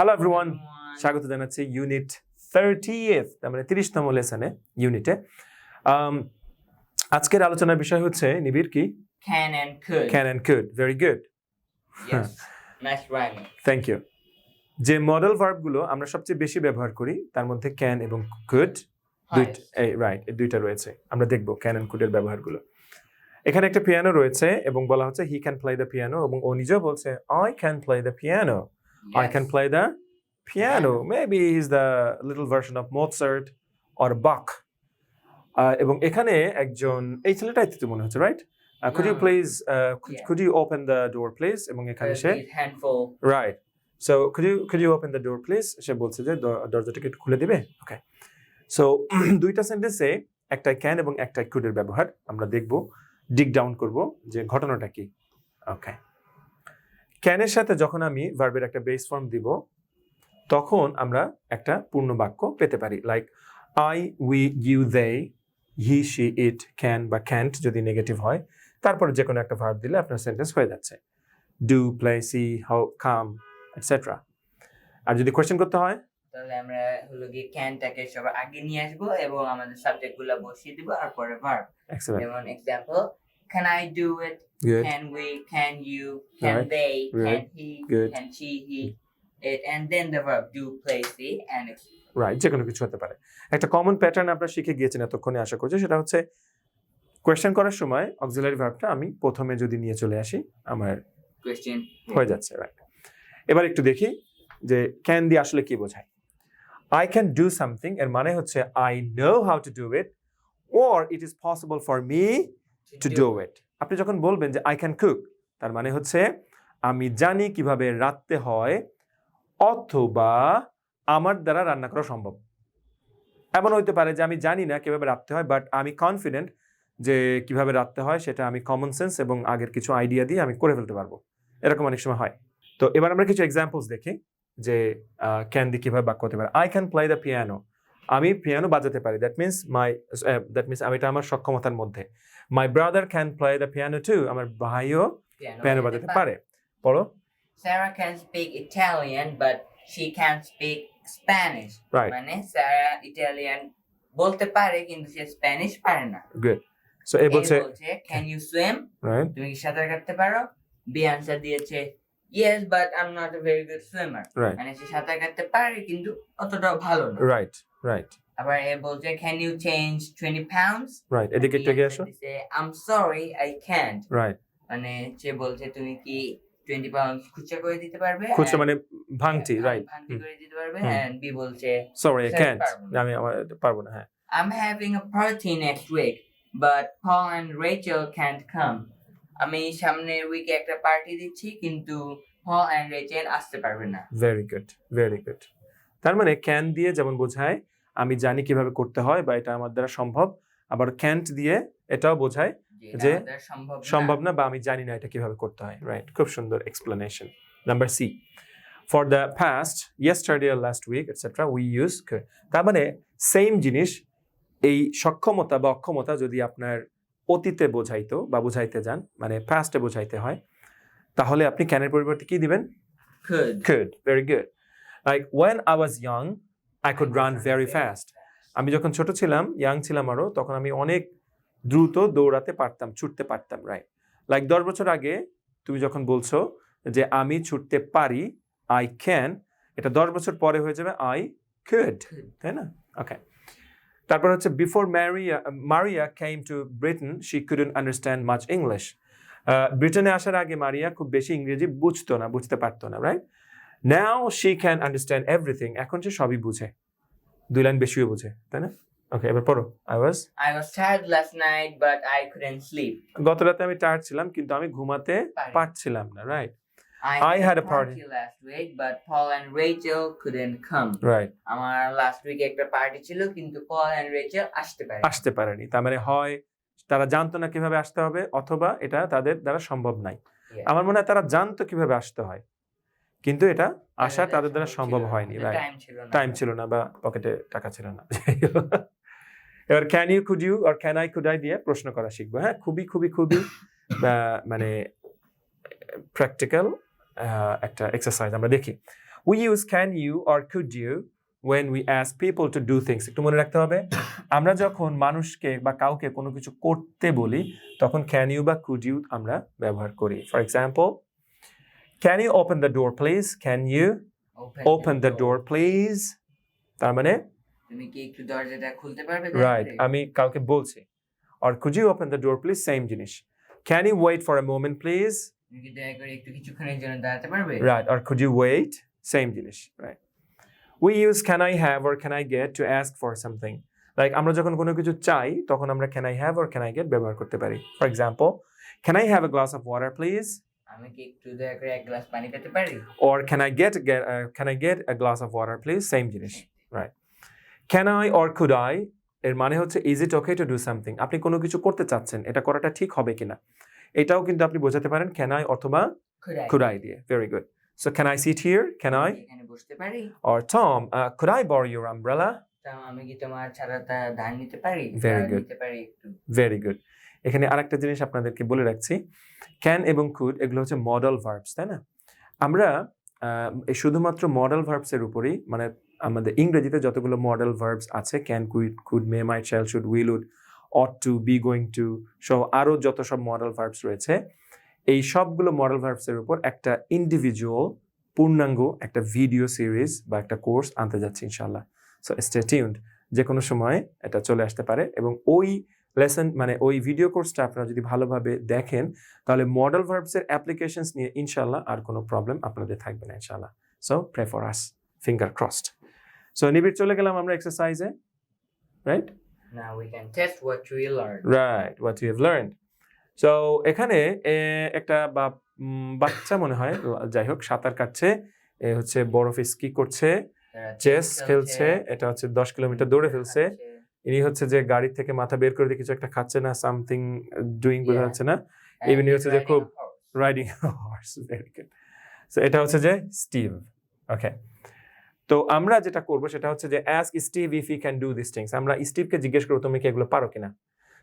Hello everyone স্বাগত জানাচ্ছি unit thirtieth তার মানে তিরিশতম লেসনে ইউনিটে আজকের আলোচনার বিষয় হচ্ছে নিবিড় কি? Can and could. Can and could very good Yes. nice thank you যে মডেল ভার্বগুলো আমরা সবচেয়ে বেশি ব্যবহার করি তার মধ্যে ক্যান এবং কুড Highest. রাইট এই দুইটা রয়েছে। আমরা দেখব ক্যান অ্যান্ড কুডের ব্যবহারগুলো। এখানে একটা পিয়ানো রয়েছে এবং বলা হচ্ছে he can play the piano এবং ও নিজেও বলছে I can play the piano I can play the piano. Maybe he's the little version of Mozart or Bach. Uh, এবং এখানে একজন এই ছেলেটাই তো মনে হচ্ছে right could you No. Please Yeah. Could you open the door please এবং এখানে Uh, সে handful. Right so could you could you open the door please সে বলছে যে দরজাটাকে একটু খুলে দিবে ওকে সো দুইটা সেন্টেন্সে একটা ক্যান এবং একটা কুডের ব্যবহার আমরা দেখব ডিক ডাউন করব যে ঘটনাটা কি ওকে ক্যানের সাথে যখন আমি ভার্বের একটা বেস ফর্ম দিব তখন আমরা একটা পূর্ণ বাক্য পেতে পারি। Like I we you they he she it can বা ক্যান্ট যদি নেগেটিভ হয় তারপরে যে কোনো একটা ভার্ব দিলে আপনার সেন্টেন্স হয়ে যাচ্ছে। Do play see how come etcetera আর যদি কোয়েশ্চেন করতে হয়? তাহলে আমরা হলো গিয়ে ক্যানটাকে সবার আগে নিয়ে আসব এবং আমাদের সাবজেক্টগুলো বসিয়ে দিব আর পরে ভার্ব যেমন example can I do it good can we can you can Right. they Good. can he Good. can she he it and then the verb do play see and right যে কোনো কিছু হতে পারে। একটা common pattern আমরা শিখে গিয়েছেন এতক্ষণে আশা করছি সেটা হচ্ছে কোয়েশ্চেন করার সময় অক্সিলারি ভার্বটা আমি প্রথমে যদি নিয়ে চলে আসি আমার question হয়ে যাচ্ছে রাইট এবার একটু দেখি যে ক্যান দিয়ে আসলে কি বোঝায়। আই ক্যান ডু সামথিং এর মানে হচ্ছে I know how to do it or it is possible for me to do it আপনি যখন বলবেন যে আই ক্যান কুক তার মানে হচ্ছে, আমি জানি কীভাবে রাঁধতে হয় অথবা আমার দ্বারা রান্না করা সম্ভব। এমন হইতে পারে যে, আমি জানি না কীভাবে রাঁধতে হয় বাট আমি কনফিডেন্ট যে, কীভাবে রাঁধতে হয় সেটা আমি কমন সেন্স এবং আগের কিছু আইডিয়া দিয়ে আমি করে ফেলতে পারব। এরকম অনেক সময় হয়। তো এবার আমরা কিছু এক্সাম্পলস দেখি যে ক্যান দিয়ে কীভাবে বাক্য হতে পারে। I can play the piano আমি পিয়ানো বাজাতে পারি। That means my that means আমি এটা আমার সক্ষমতার মধ্যে। My brother can play the piano too আমার ভাইও পিয়ানো বাজাতে পারে। পড়ো Sarah can speak Italian but she can't speak Spanish মানে সারা ইটালিয়ান বলতে পারে কিন্তু সে স্প্যানিশ পারে না। গুড সো এ বলছে ক্যান ইউ সুইম তুমি কি সাঁতার কাটতে পারো? বি আনসার দিয়েছে yes but I am not a very good swimmer মানে সে সাঁতার কাটতে পারে কিন্তু অতটাও ভালো না। রাইট রাইট আবার এ বলছে can you change twenty pounds right এদিকে একটু এগিয়ে আসো। I am sorry I can't right মানে সে বলছে তুমি কি টোয়েন্টি পাউন্ডস খুচরা করে দিতে পারবে? খুচরা মানে ভাঙতি হ্যাঁ, রাইট ভাঙতি করে দিতে পারবে এন্ড বি বলছে সরি আই ক্যান্ট আমি আমার পারব না হ্যাঁ। I'm having a party next week, but Paul and Rachel can't come. আমি সামনের উইকে একটা পার্টি দিচ্ছি কিন্তু Paul and Rachel আসতে পারবে না। ভেরি গুড ভেরি গুড তার মানে ক্যান দিয়ে যেমন বোঝায় আমি জানি কীভাবে করতে হয় বা এটা আমার দ্বারা সম্ভব। আবার ক্যান্ট দিয়ে এটাও বোঝায় যে সম্ভব না। বা আমি জানি না এটা কীভাবে করতে হয়। রাইট খুব সুন্দর explanation number C for the past yesterday last week etcetera we use তার মানে সেম জিনিস এই সক্ষমতা বা অক্ষমতা যদি আপনার অতীতে বোঝাইতো বা বোঝাইতে যান মানে পাস্টে বোঝাইতে হয় তাহলে আপনি ক্যানের পরিবর্তে কি দিবেন? Could could very good like when i was young i could run very fast. আমি যখন ছোট ছিলাম ইয়াং ছিলাম আরও তখন আমি অনেক দ্রুত দৌড়াতে পারতাম, ছুটতে পারতাম রাইট লাইক দশ বছর আগে তুমি যখন বলছো যে আমি ছুটতে পারি আই ক্যান এটা দশ বছর পরে হয়ে যাবে আই কুড তাই না? ওকে তারপর হচ্ছে before Maria Maria came to Britain she couldn't understand much English ব্রিটেনে আসার আগে মারিয়া খুব বেশি ইংরেজি বুঝতো না, বুঝতে পারতো না right now she can understand everything এখন সে সবই বুঝে। দুই লাইন বেশিও বুঝে তাই না? ওকে এবার পড়ো। I was I was tired last night but I couldn't sleep. গত রাতে আমি টায়ার্ড ছিলাম কিন্তু আমি ঘুমাতে পারছিলাম না right I, I had a party. last week but Paul and Rachel couldn't come right আমার লাস্ট উইকে একটা পার্টি ছিল কিন্তু Paul and Rachel আসতে পারে আসতে পারেনি। তার মানে হয় তারা জানতো না কীভাবে আসতে হবে অথবা এটা তাদের দ্বারা সম্ভব নাই। আমার মনে হয় তারা জানতো কীভাবে আসতে হয়। কিন্তু এটা আসা তাদের দ্বারা সম্ভব হয়নি টাইম ছিল না। বা পকেটে টাকা ছিল না। এবার ক্যান ইউ কুড ইউ আর ক্যান আই কুড আই দিয়ে প্রশ্ন করা শিখব হ্যাঁ? খুবই খুবই খুবই মানে প্র্যাকটিক্যাল একটা এক্সারসাইজ আমরা দেখি। We use can you R could you when we ask people to do things একটু মনে রাখতে হবে। আমরা যখন মানুষকে বা কাউকে কোনো কিছু করতে বলি তখন ক্যান ইউ বা কুড ইউ আমরা ব্যবহার করি। For example can you open the door please can you open the door please তার মানে তুমি কি একটু দরজাটা খুলতে পারবে রাইট আমি কাউকে বলছি আর could you open the door please same জিনিস can you wait for a moment please তুমি কি দয়া করে একটু কিছুক্ষণের জন্য দাঁড়াতে পারবে Right. Or could you wait? Same জিনিস. Right. We use can I have or can I get to ask for something. Like আমরা যখন কোনো কিছু চাই তখন আমরা can I have or can I get ব্যবহার করতে পারি. For example, can I have a glass of water please? আমি কি একটু দয়া করে এক গ্লাস পানি পেতে পারি Or can I get get uh, can I get a glass of water please? Same জিনিস. Right. Can I or could I এর মানে হচ্ছে is it okay to do something? আপনি কোনো কিছু করতে চাচ্ছেন এটা করাটা ঠিক হবে কিনা এটাও কিন্তু আপনি বোঝাতে পারেন can I অথবা Could I? দিয়ে very good so can I sit here can I আমি এখানে বসতে পারি Or Tom, uh, could I borrow your umbrella? আমি কি তোমার ছাড়াটা ধান নিতে পারি Very ধার good. নিতে পারি একটু Very good. এখানে আরেকটা জিনিস আপনাদেরকে বলে রাখছি। ক্যান এবং কুড এগুলো হচ্ছে মডেল ভার্বস তাই না? আমরা শুধুমাত্র মডেল ভার্বসের উপরেই মানে আমাদের ইংরেজিতে যতগুলো মডেল ভার্বস আছে can could could may might shall should will would ought to be going to সহ আরও যত সব মডেল ভার্বস রয়েছে, এই সবগুলো মডেল ভার্বসের উপর একটা ইন্ডিভিজুয়াল পূর্ণাঙ্গ একটা ভিডিও সিরিজ বা একটা কোর্স আনতে যাচ্ছি ইনশাল্লাহ সো স্টে টিউন্ড যে কোনো সময় এটা চলে আসতে পারে এবং ওই লেসন মানে ওই ভিডিও কোর্সটা আপনারা যদি ভালোভাবে দেখেন তাহলে মডেল ভার্বসের অ্যাপ্লিকেশনস নিয়ে ইনশাল্লাহ আর কোনো প্রবলেম আপনাদের থাকবে না ইনশাল্লাহ so pray for us finger crossed so নিবিড় চলে গেলাম আমরা এক্সারসাইজে right Now we can test what we learned. Right what you have learned so এখানে একটা বাচ্চা মনে হয় যাই হোক সাঁতার কাটছে এ হচ্ছে বরফে স্কি করছে চেস খেলছে। এটা হচ্ছে দশ কিলোমিটার দৌড়ে ফেলছে ইনি হচ্ছে যে গাড়ি থেকে মাথা বের করে দিয়ে কিছু একটা খাচ্ছে না সামথিং ডুইং বোঝা যাচ্ছে না। Even হচ্ছে যে খুব- riding horse very good so এটা হচ্ছে যে স্টিভ ওকে তো আমরা যেটা করব সেটা হচ্ছে যে ask Steve if you can do this things আমরা স্টিভকে জিজ্ঞেস করব তুমি কি এগুলো পারো কিনা?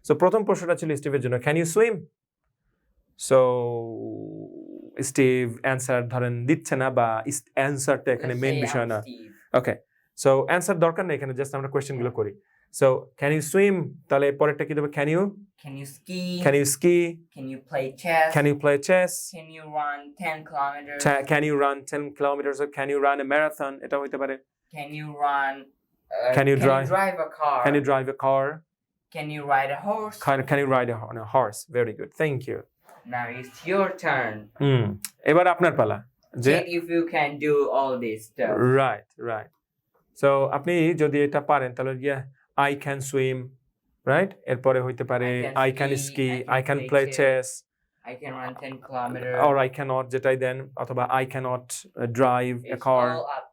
সো প্রথম প্রশ্নটা ছিল স্টিভের জন্য can you swim so Steve answer ধরেন দিচ্ছে না বা অ্যান্সারটা এখানে মেন বিষয় না। ওকে সো অ্যান্সার দরকার নেই এখানে জাস্ট আমরা কোয়েশ্চেনগুলো করি। সো ক্যান ইউ সুইম তাহলে পরেরটা কি দেবে can you Can you ski? Can you ski Can you play chess? Can you play chess Can you run 10 kilometers? Can you run ten kilometers can you run a marathon এটা হইতে পারে Can you run? Uh, Can you drive- drive a car? Can you drive a car Can you ride a horse? Can you ride on a horse very good thank you Now it's your turn. Hmm এবার আপনার পালা যে Check if you can do all this stuff. Right right so আপনি যদি এটা পারেন তাহলে ইয়া I can swim right এরপরে হইতে পারে I can ski I can play chess. Chess I can run 10 kilometers. or I cannot যেটাই দেন অথবা I cannot uh, drive a It's car.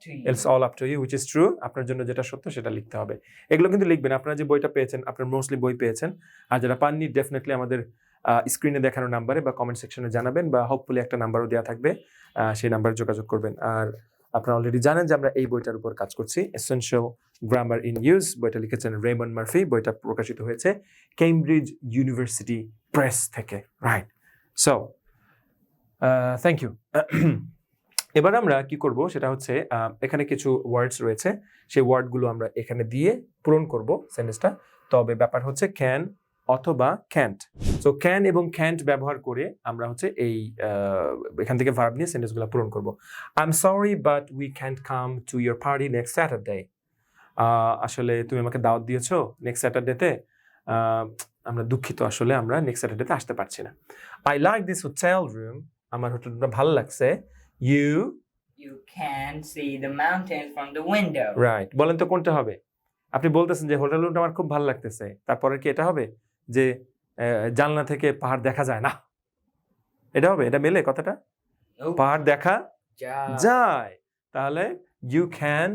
to you. it's all up to you which is true. আপনার জন্য যেটা সত্য সেটা লিখতে হবে। এগুলো কিন্তু লিখবেন। আপনারা যে বইটা পেয়েছেন আপনার মোস্টলি বই পেয়েছেন। আর যারা পাননি ডেফিনেটলি আমাদের স্ক্রিনে দেখানো নাম্বারে বা কমেন্ট সেকশনে জানাবেন বা হোপফুলি একটা নাম্বারও দেওয়া থাকবে। সেই নাম্বারে যোগাযোগ করবেন। আর আপনারা অলরেডি জানেন যে আমরা এই বইটার উপর কাজ করছি। এসেনশিয়াল গ্রামার ইন ইউজ বইটা লিখেছেন রেমন মার্ফি বইটা প্রকাশিত হয়েছে কেমব্রিজ ইউনিভার্সিটি প্রেস থেকে রাইট সো থ্যাংক ইউ এবার আমরা কি করব? সেটা হচ্ছে এখানে কিছু ওয়ার্ডস রয়েছে। সেই ওয়ার্ডগুলো আমরা এখানে দিয়ে পূরণ করব সেন্টেন্সটা তবে ব্যাপার হচ্ছে ক্যান অথবা ক্যান্ট সো ক্যান এবং ক্যান্ট ব্যবহার করে আমরা হচ্ছে এই এখান থেকে ভার্ব নিয়ে সেন্টেন্সগুলো পূরণ করব। I am sorry but we can't come to your party next Saturday আসলে তুমি আমাকে দাওয়াত দিয়েছ নেক্সট স্যাটারডেতে আমরা দুঃখিত আসলে আমরা নেক্সট স্যাটারডেতে আসতে পারছি না। I like this hotel room আমার হোটেলটা ভালো লাগছে। You You can see the mountains from the window. Right বলেন তো কোনটা হবে? আপনি বলতেছেন যে হোটেল রুমটা আমার খুব ভালো লাগতেছে। তারপরে কি এটা হবে? যে জানলা থেকে পাহাড় দেখা যায় না। এটা হবে এটা মেলে কথাটা? পাহাড় দেখা যায়। তাহলে you can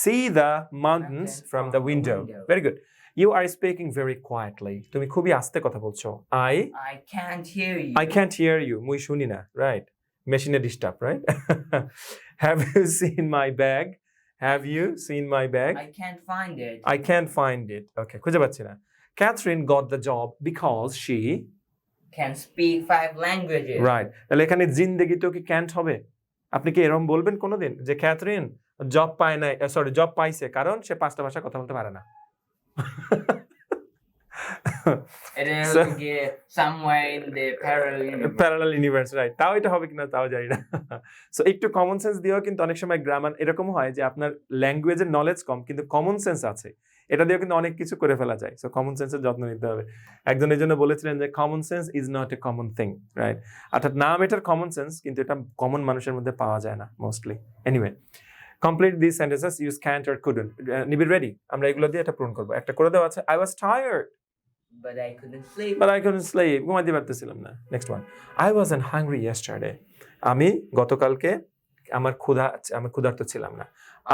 see the mountains from the window very good you are speaking very quietly তুমি খুবই আস্তে কথা বলছো। I I can't hear you. I can't hear you. মুই শুনি না। রাইট মেশিনে disturb right have you seen my bag have you seen my bag I can't find it. I can't find it. Okay, খুঁজে পাচ্ছি না। Catherine got the job because she Can speak five languages. right. তাহলে এখানে জিন্দেগিতেও কি can't হবে? আপনি কি এরকম বলবেন কোনোদিন? যে ক্যাথরিন জব পায় নাই সরি জব পাইছে কারণ সে পাঁচটা ভাষা কথা বলতে পারে না. প্যারালাল ইউনিভার্স রাইট তাও এটা হবে কিনা তাও জানি না। সো একটু কমন সেন্স দিয়েও কিন্তু অনেক সময় গ্রামার এরকম হয় যে আপনার ল্যাঙ্গুয়েজের নলেজ কম কিন্তু কমন সেন্স আছে। এটা দিয়েও কিন্তু অনেক কিছু করে ফেলা যায়। সো কমন সেন্সের যত্ন নিতে হবে। একজন এই জন্য বলেছিলেন যে common sense is not a common thing right অর্থাৎ নাম এটার কমন সেন্স কিন্তু এটা কমন মানুষের মধ্যে পাওয়া যায় না mostly anyway complete this sentences use can't or couldn't নিবি রেডি আমরা এগুলো দিয়ে এটা পূরণ করব। একটা করে দেওয়া আছে I was tired But I couldn't sleep. but I couldn't sleep. ঘুমাতে পারতেছিলাম না। Next one I was an hungry yesterday. আমি গতকালকে আমার ক্ষুধা আমার ক্ষুধার্ত ছিলাম না।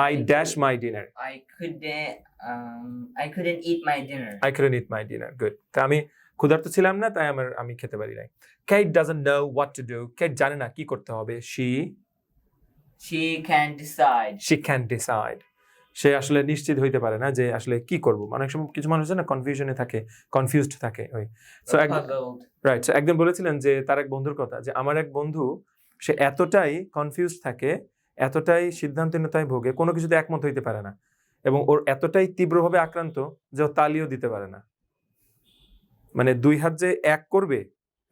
I dash my dinner I couldn't um I couldn't eat my dinner. I couldn't eat my dinner. তা আমি ক্ষুধার্ত ছিলাম না তাই আমার আমি খেতে পারি নাই। Kate doesn't know what to do Kate জানে না কি করতে হবে। She She can't decide. She can decide সে আসলে নিশ্চিত হইতে পারে না যে আসলে কি করব। অনেক সময় কিছু মানুষ না কনফিউশনে থাকে কনফিউজড থাকে ওই। So puzzled. রাইট সো একদিন বলেছিলেন যে তার এক বন্ধুর কথা যে আমার এক বন্ধু সে এতটাই কনফিউজ থাকে এতটাই সিদ্ধান্তহীনতায় ভোগে কোনো কিছুতে একমত হইতে পারে না। এবং ওর এতটাই তীব্রভাবে আক্রান্ত যে ও তালিও দিতে পারে না। মানে দুই হাত যে এক করবে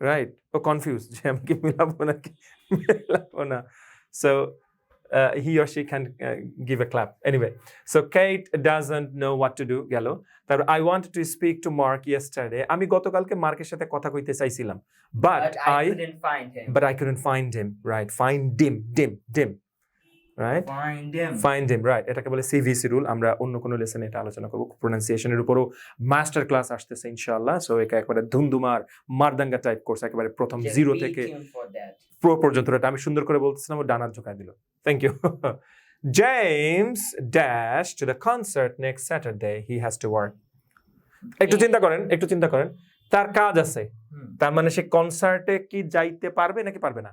রাইট ও কনফিউজ যে আমি কি মিলাবো নাকি? মিলাবো না। So he or she can give a clap anyway so Kate doesn't know what to do গেল। তারপর I want to speak to Mark yesterday আমি গতকালকে মার্কের সাথে কথা কইতে চাইছিলাম but But I I couldn't find him but I ডিম ডিম him find him right. এটাকে বলে সিভিসি রুল আমরা অন্য কোনো লেসনে এটা আলোচনা করব। প্রোনাউন্সিয়েশনের উপরও মাস্টার ক্লাস আসতেছে ইনশাআল্লাহ। সো এটা একবারে ধুমধুমার মারদাঙ্গা টাইপ কোর্স একেবারে প্রথম জিরো থেকে. প্রো পর্যন্ত এটা আমি সুন্দর করে বলতেছিলাম ও ডানার ঝোঁকায় দিল। Thank you James dash to the concert next Saturday he has to work একটু চিন্তা করেন একটু চিন্তা করেন। তার কাজ আছে। তার মানে সে কনসার্টে কি যাইতে পারবে নাকি পারবে না?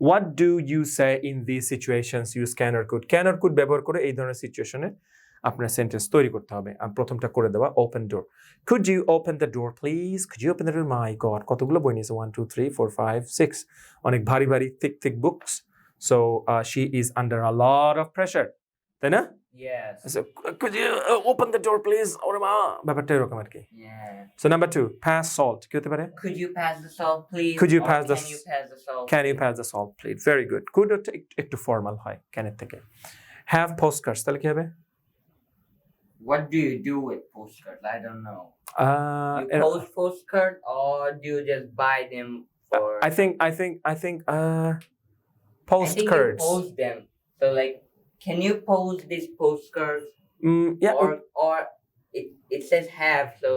What do you say in this situations use can or could can or could ব্যবহার করে এই ধরনের সিচুয়েশনে আপনার সেন্টেন্স তৈরি করতে হবে। আর প্রথমটা করে দেওয়া open door could you open the door please could open the door my god কতগুলো বই নিয়েছে? One two three four five six অনেক ভারী ভারী thick thick books so she is under a lot of pressure তাই না? could you uh, open the door please ওরে মা ব্যাপারটা এরকম আর কি Yeah. So number two, pass salt. কি হতে পারে? Could you pass the salt, please? Could you Or pass the Can you s- pass the salt? Can you pass the salt, please? Very good. Could হচ্ছে এক- একটু formal হয় ক্যানের থেকে have postcards তাহলে কি হবে What do you do with postcards? I don't know. Uh, You এর- post postcard or do you just buy them for? I think I think I think uh I think you postcards. post them. So like, can you post these postcards? Mm, yeah. Or or it it says have. So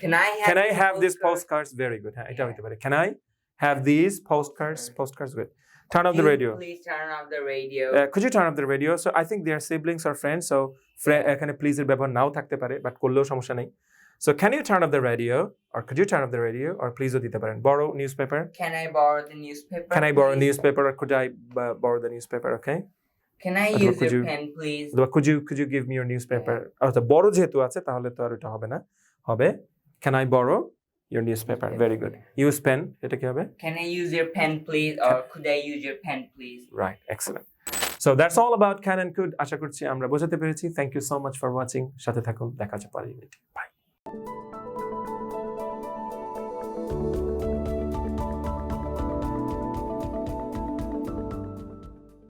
can I have? can I these have these postcards? postcards? Very good. হ্যাঁ, এটা Yeah. হইতে পারে. Can I have these postcards? Postcards. Postcards good. Turn off Can the you radio. Please turn off the radio. Uh, could you turn off the radio? So I think they are siblings or friends. So fre- এখানে please এর ব্যবহার নাও থাকতে পারে but করলেও সমস্যা নেই So can you turn off the radio or could you turn off the radio or please ও দিতে পারেন borrow newspaper Can I borrow the newspaper? can I borrow a please? newspaper or could I uh, borrow the newspaper okay Can I use your you- pen, please? could you could you give me your newspaper আচ্ছা বড় যেহেতু আছে তাহলে তো আর এটা হবে না হবে can I borrow your newspaper very good use pen এটা কি হবে Can I use your pen, please? Or could I use your pen, please? right excellent so that's all about can and could আশা করছি আমরা বোঝাতে পেরেছি thank you so much for watching সাথে থাকুন দেখা হচ্ছে পরের ভিডিও bye